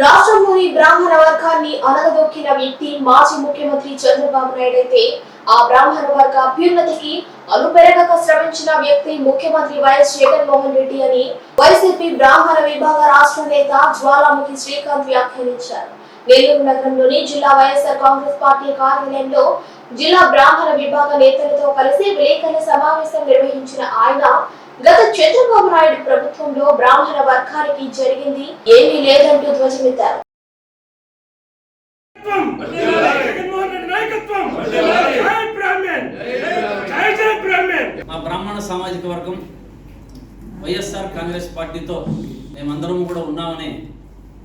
రాష్ట్రంలోని బ్రాహ్మణ వర్గాన్ని అనగదొక్కిన వ్యక్తి మాజీ ముఖ్యమంత్రి చంద్రబాబు నాయుడు అయితే ఆ బ్రాహ్మణ వర్గ అభ్యున్నతికి అనుపెరగక శ్రమించిన వ్యక్తి ముఖ్యమంత్రి వైఎస్ జగన్మోహన్ రెడ్డి అని వైసీపీ బ్రాహ్మణ విభాగ రాష్ట్ర నేత జ్వాలాముఖి శ్రీకాంత్ వ్యాఖ్యానించారు. నెల్లూరు నగరంలోని జిల్లా వైఎస్ఆర్ కాంగ్రెస్ పార్టీ కార్యాలయంలో జిల్లా బ్రాహ్మణ విభాగ నేతలతో కలిసి విలేకరుల సమావేశం నిర్వహించిన ఆయన గత చంద్రబాబు నాయుడు ప్రభుత్వంలో బ్రాహ్మణ వర్గానికి జరిగింది ఏమీ లేదంటూ ధ్వజమెత్తారు. నాయకత్వం జగన్మోహన్ రెడ్డి నాయకత్వం జై బ్రాహ్మణ్ జై జై బ్రాహ్మణ్. మా బ్రాహ్మణ సామాజిక వర్గం వైఎస్ఆర్ కాంగ్రెస్ పార్టీతో మేమందరం కూడా ఉన్నామని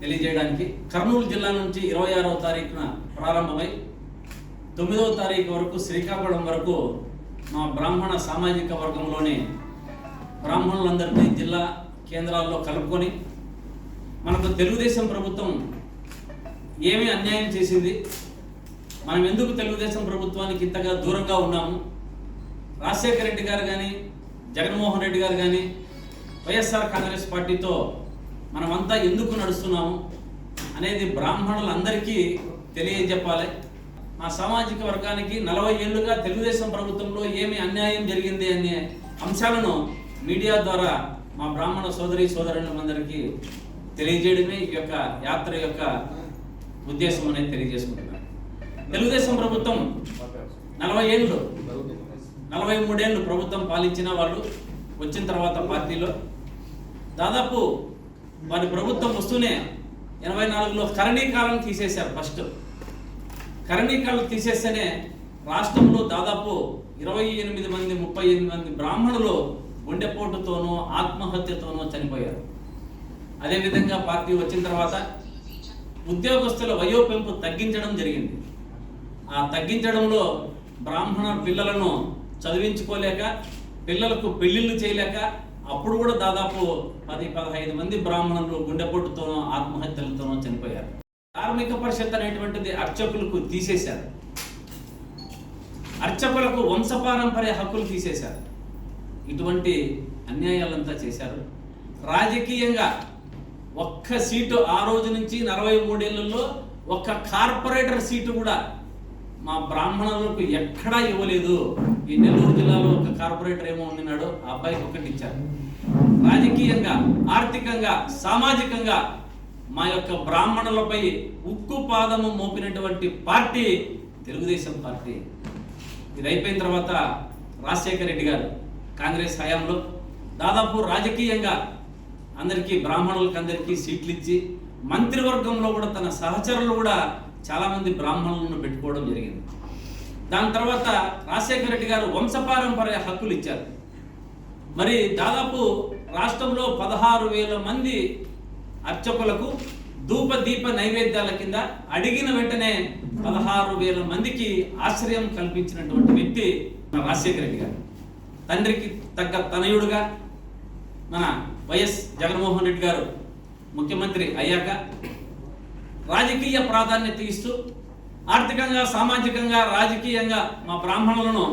తెలియజేయడానికి కర్నూలు జిల్లా నుంచి ఇరవై ఆరవ తారీఖున ప్రారంభమై తొమ్మిదవ తారీఖు వరకు శ్రీకాకుళం వరకు మా బ్రాహ్మణ సామాజిక వర్గంలోని బ్రాహ్మణులందరినీ జిల్లా కేంద్రాల్లో కలుపుకొని మనకు తెలుగుదేశం ప్రభుత్వం ఏమి అన్యాయం చేసింది. మనం ఎందుకు తెలుగుదేశం ప్రభుత్వానికి ఇంతగా దూరంగా ఉన్నాము? రాజశేఖర రెడ్డి గారు కానీ జగన్మోహన్ రెడ్డి గారు కానీ వైఎస్ఆర్ కాంగ్రెస్ పార్టీతో మనమంతా ఎందుకు నడుస్తున్నాము అనేది బ్రాహ్మణులందరికీ తెలియజెప్పాలి. మా సామాజిక వర్గానికి నలభై ఏళ్ళుగా తెలుగుదేశం ప్రభుత్వంలో ఏమి అన్యాయం జరిగింది అనే అంశాలను మీడియా ద్వారా మా బ్రాహ్మణ సోదరి సోదరులందరికీ తెలియజేయడమే ఈ యొక్క యాత్ర యొక్క ఉద్దేశం అనేది తెలియజేసుకుంటున్నాను. తెలుగుదేశం ప్రభుత్వం నలభై ఏళ్ళు నలభై మూడేళ్ళు ప్రభుత్వం పాలించిన వాళ్ళు వచ్చిన తర్వాత పార్టీలో. దాదాపు వారి ప్రభుత్వం వస్తూనే ఎనభై నాలుగులో కరణీకాలం తీసేశారు ఫస్ట్. కరణీకాలం తీసేస్తేనే రాష్ట్రంలో దాదాపు ఇరవై ఎనిమిది మంది ముప్పై ఎనిమిది మంది బ్రాహ్మణులు గుండెపోటుతోనూ ఆత్మహత్యతోనూ చనిపోయారు. అదేవిధంగా పార్టీ వచ్చిన తర్వాత ఉద్యోగస్తుల వయోపెంపు తగ్గించడం జరిగింది. ఆ తగ్గించడంలో బ్రాహ్మణ పిల్లలను చదివించుకోలేక పిల్లలకు పెళ్ళిళ్ళు చేయలేక అప్పుడు కూడా దాదాపు పది పదహైదు మంది బ్రాహ్మణులు గుండెపోటుతోనో ఆత్మహత్యలతోనో చనిపోయారు. కార్మిక పరిషత్ అనేటువంటిది అర్చకులకు తీసేశారు. అర్చకులకు వంశపారంపర్య హక్కులు తీసేశారు. ఇటువంటి అన్యాయాలంతా చేశారు. రాజకీయంగా ఒక్క సీటు ఆ రోజు నుంచి నలభై మూడేళ్ళలో ఒక్క కార్పొరేటర్ సీటు కూడా మా బ్రాహ్మణులకు ఎక్కడా ఇవ్వలేదు. ఈ నెల్లూరు జిల్లాలో ఒక కార్పొరేటర్ ఏమో ఉన్నాడు ఆ అబ్బాయికి ఒకటి ఇచ్చారు. రాజకీయంగా ఆర్థికంగా సామాజికంగా మా యొక్క బ్రాహ్మణులపై ఉక్కు పాదము మోపినటువంటి పార్టీ తెలుగుదేశం పార్టీ. ఇది అయిపోయిన తర్వాత రాజశేఖర రెడ్డి గారు కాంగ్రెస్ హయాంలో దాదాపు రాజకీయంగా అందరికీ బ్రాహ్మణులకి అందరికీ సీట్లు ఇచ్చి మంత్రివర్గంలో కూడా తన సహచరులు కూడా చాలామంది బ్రాహ్మణులను పెట్టుకోవడం జరిగింది. దాని తర్వాత రాజశేఖర రెడ్డి గారు వంశపారంపర్య హక్కులు ఇచ్చారు. మరి దాదాపు రాష్ట్రంలో పదహారు వేల మంది అర్చకులకు ధూప దీప నైవేద్యాల కింద అడిగిన వెంటనే పదహారు వేల మందికి ఆశ్రయం కల్పించినటువంటి వ్యక్తి మన రాజశేఖర రెడ్డి గారు. తండ్రికి తగ్గ తనయుడుగా మన వైఎస్ జగన్మోహన్ రెడ్డి గారు ముఖ్యమంత్రి అయ్యాక రాజకీయ ప్రాధాన్యత ఇస్తూ ఆర్థికంగా సామాజికంగా రాజకీయంగా మా బ్రాహ్మణులను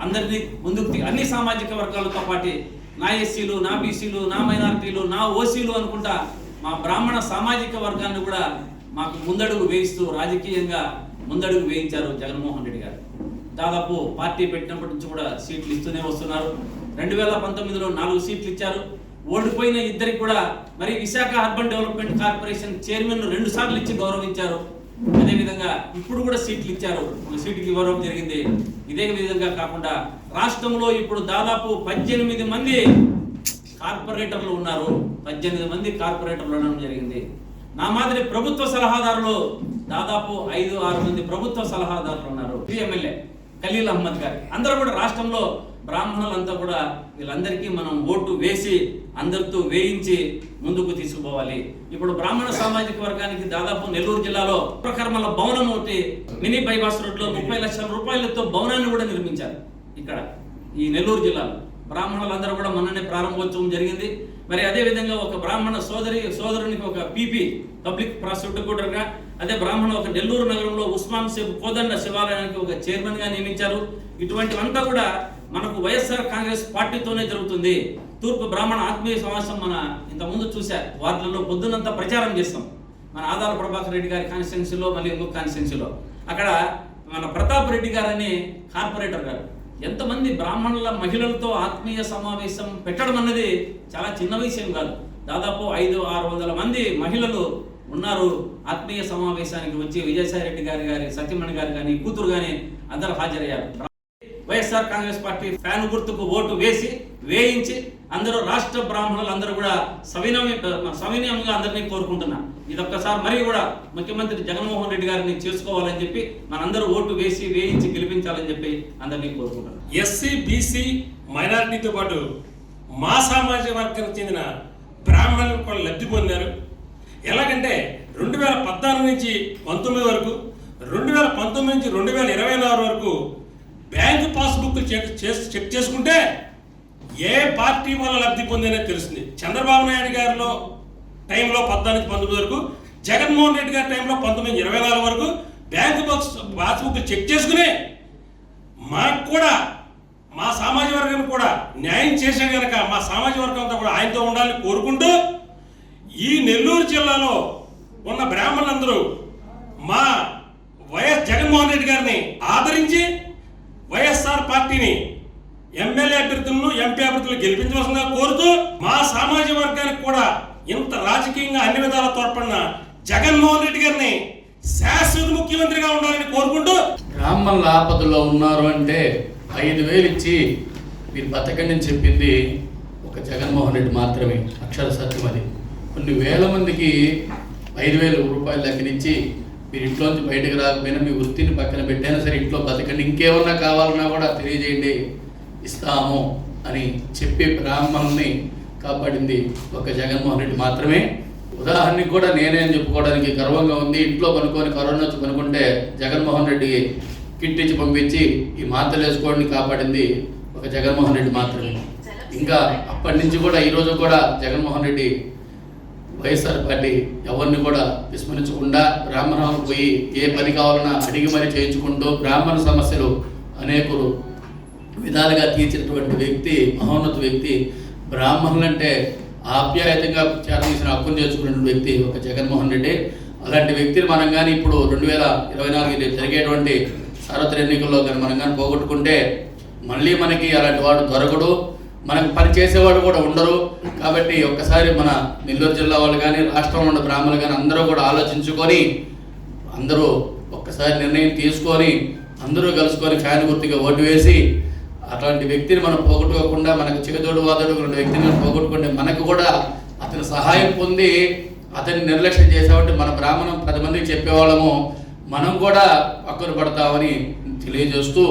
అందరినీ ముందుకు అన్ని సామాజిక వర్గాలతో పాటు నా ఎస్సీలు నా బీసీలు నా మైనారిటీలు నా ఓసీలు అనుకుంటా మా బ్రాహ్మణ సామాజిక వర్గాన్ని కూడా మాకు ముందడుగు వేయిస్తూ రాజకీయంగా ముందడుగు వేయించారు జగన్మోహన్ రెడ్డి గారు. దాదాపు పార్టీ పెట్టినప్పటి నుంచి కూడా సీట్లు ఇస్తూనే వస్తున్నారు. రెండు వేల పంతొమ్మిదిలో నాలుగు సీట్లు ఇచ్చారు. ఓడిపోయిన ఇద్దరికి కూడా మరి Visakha urban development corporation chairman రెండు సార్లు ఇచ్చి గౌరవించారు. అదేవిధంగా ఇప్పుడు కూడా సీట్లు ఇచ్చారు. సీటుకి ఇవ్వడం జరిగింది. ఇదే విధంగా కాకుండా రాష్ట్రంలో ఇప్పుడు దాదాపు పద్దెనిమిది మంది కార్పొరేటర్లు ఉన్నారు. పద్దెనిమిది మంది కార్పొరేటర్లు ఉండడం జరిగింది. నా మాదిరి ప్రభుత్వ సలహాదారులు దాదాపు ఐదు ఆరు మంది ప్రభుత్వ సలహాదారులు ఉన్నారు. ఎమ్మెల్యే. ఖలీల్ అహ్మద్ గారు. అందరూ కూడా రాష్ట్రంలో బ్రాహ్మణులంతా కూడా వీళ్ళందరికీ మనం ఓటు వేసి అందరితో వేయించి ముందుకు తీసుకుపోవాలి. ఇప్పుడు బ్రాహ్మణ సామాజిక వర్గానికి దాదాపు నెల్లూరు జిల్లాలో ప్రకర్మల భవనం ఒకటి మినీ బైపాస్ రోడ్లో ముప్పై లక్షల రూపాయలతో భవనాన్ని కూడా నిర్మించారు ఇక్కడ ఈ నెల్లూరు జిల్లాలో. బ్రాహ్మణులందరూ కూడా మొన్ననే ప్రారంభోత్సవం జరిగింది. మరి అదే విధంగా ఒక బ్రాహ్మణ సోదరి సోదరునికి ఒక పీపీ పబ్లిక్ ప్రాసిక్యూటర్గా అదే బ్రాహ్మణ ఒక నెల్లూరు నగరంలో ఉస్మాన్ సేపు కోదండ శివాలయానికి ఒక చైర్మన్గా నియమించారు. ఇటువంటివంతా కూడా మనకు వైఎస్ఆర్ కాంగ్రెస్ పార్టీతోనే జరుగుతుంది. తూర్పు బ్రాహ్మణ ఆత్మీయ సమావేశం మన ఇంతకుముందు చూశారు వార్డులలో పొద్దునంతా ప్రచారం చేస్తాం. మన ఆదాల ప్రభాకర్ రెడ్డి గారి కాన్స్టిట్యున్సీలో మళ్ళీ ఇంకొక కాన్స్టిట్యున్సీలో. అక్కడ మన ప్రతాప్ రెడ్డి గారు కార్పొరేటర్ గారు. ఎంతమంది బ్రాహ్మణుల మహిళలతో ఆత్మీయ సమావేశం పెట్టడం అన్నది చాలా చిన్న విషయం కాదు. దాదాపు ఐదు ఆరు వందల మంది మహిళలు ఉన్నారు ఆత్మీయ సమావేశానికి వచ్చి విజయసాయి రెడ్డి గారి గారి సత్యమణి గారు కానీ కూతురు కానీ అందరూ హాజరయ్యారు. వైఎస్ఆర్ కాంగ్రెస్ పార్టీ ఫ్యాన్ గుర్తుకు ఓటు వేసి వేయించి అందరూ రాష్ట్ర బ్రాహ్మణులు అందరూ కూడా సవినయ సవినయంగా అందరినీ కోరుకుంటున్నా. ఇదొక్కసారి మరి కూడా ముఖ్యమంత్రి జగన్మోహన్ రెడ్డి గారిని చేసుకోవాలని చెప్పి మనందరూ ఓటు వేసి వేయించి గెలిపించాలని చెప్పి అందరినీ కోరుకుంటున్నాను ఎస్సీ బీసీ మైనారిటీతో పాటు మా సామాజిక వర్గానికి చెందిన బ్రాహ్మణులు కూడా లబ్ధి పొందారు. ఎలాగంటే రెండు వేల పద్నాలుగు నుంచి పంతొమ్మిది వరకు రెండు వేల పంతొమ్మిది నుంచి రెండు వేల ఇరవై నాలుగు వరకు బ్యాంకు పాస్బుక్ చెక్ చేసి చెక్ చేసుకుంటే ఏ పార్టీ వల్ల లబ్ధి పొందినో తెలుస్తుంది చంద్రబాబు నాయుడు గారిలో టైంలో పద్నాలుగు పంతొమ్మిది వరకు జగన్మోహన్ రెడ్డి గారి టైంలో పంతొమ్మిది ఇరవై నాలుగు వరకు బ్యాంకు బాక్స్ పాస్బుక్ చెక్ చేసుకుని మాకు కూడా మా సామాజిక వర్గం కూడా న్యాయం చేసే కనుక మా సామాజిక వర్గం అంతా కూడా ఆయనతో ఉండాలని కోరుకుంటూ ఈ నెల్లూరు జిల్లాలో ఉన్న బ్రాహ్మణులందరూ మా వైఎస్ జగన్మోహన్ రెడ్డి గారిని ఆదరించి వైఎస్ఆర్ పార్టీని ఎమ్మెల్యే అభ్యర్థులను ఎంపీ అభ్యర్థులను గెలిపించవలసిందిగా కోరుతూ మా సామాజిక వర్గానికి కూడా ఇంత రాజకీయంగా అన్ని విధాల తోడ్పడిన జగన్మోహన్ రెడ్డి గారిని శాశ్వత ముఖ్యమంత్రిగా ఉండాలని కోరుకుంటూ బ్రాహ్మణుల ఆపదలో ఉన్నారు అంటే ఐదు వేలు ఇచ్చి మీరు బతకండి అని చెప్పింది ఒక జగన్మోహన్ రెడ్డి మాత్రమే. అక్షర సత్యం అది. కొన్ని వేల మందికి ఐదు వేల రూపాయలు లెక్కనిచ్చి మీరు ఇంట్లోంచి బయటకు రాకపోయినా మీ వృత్తిని పక్కన పెట్టైనా సరే ఇంట్లో బతకండి. ఇంకేమన్నా కావాలన్నా కూడా తెలియజేయండి. ఇస్తాము అని చెప్పి బ్రాహ్మణుల్ని కాపాడింది ఒక జగన్మోహన్ రెడ్డి మాత్రమే. ఉదాహరణకి కూడా నేనే అని చెప్పుకోవడానికి గర్వంగా ఉంది. ఇంట్లో పనుకొని కరోనా వచ్చి పనుకుంటే జగన్మోహన్ రెడ్డి కిట్ ఇచ్చి పంపించి ఈ మాత్రలు వేసుకోవడానికి కాపాడింది ఒక జగన్మోహన్ రెడ్డి మాత్రమే. ఇంకా అప్పటి నుంచి కూడా ఈరోజు కూడా జగన్మోహన్ రెడ్డి వైఎస్ఆర్ పార్టీ ఎవరిని కూడా విస్మరించకుండా బ్రాహ్మణాలకు పోయి ఏ పని కావాలన్నా అడిగి మరీ చేయించుకుంటూ బ్రాహ్మణ సమస్యలు అనేకులు విధాలుగా తీర్చినటువంటి వ్యక్తి మహోన్నత వ్యక్తి బ్రాహ్మణులంటే ఆప్యాయతంగా చేసిన హక్కును చేసుకున్న వ్యక్తి ఒక జగన్మోహన్ రెడ్డి. అలాంటి వ్యక్తిని మనం కానీ ఇప్పుడు రెండు వేల ఇరవై నాలుగు జరిగేటువంటి సార్వత్రిక ఎన్నికల్లో కానీ మనం కానీ పోగొట్టుకుంటే మళ్ళీ మనకి అలాంటి వాడు దొరకడు. మనకు పని చేసేవాడు కూడా ఉండరు. కాబట్టి ఒక్కసారి మన నెల్లూరు జిల్లా వాళ్ళు కానీ రాష్ట్రంలో ఉన్న బ్రాహ్మణులు కానీ అందరూ కూడా ఆలోచించుకొని అందరూ ఒక్కసారి నిర్ణయం తీసుకొని అందరూ కలుసుకొని ఫ్యాన్ గుర్తుగా ఓటు వేసి అట్లాంటి వ్యక్తిని మనం పోగొట్టుకోకుండా మనకు చేదోడు వాదోడు ఉన్న వ్యక్తిని మనం పోగొట్టుకుంటే మనకు కూడా అతని సహాయం పొంది అతన్ని నిర్లక్ష్యం చేసామంటే మన బ్రాహ్మణం పది మందికి చెప్పేవాళ్ళము. మనం కూడా పక్కన పడతామని తెలియజేస్తూ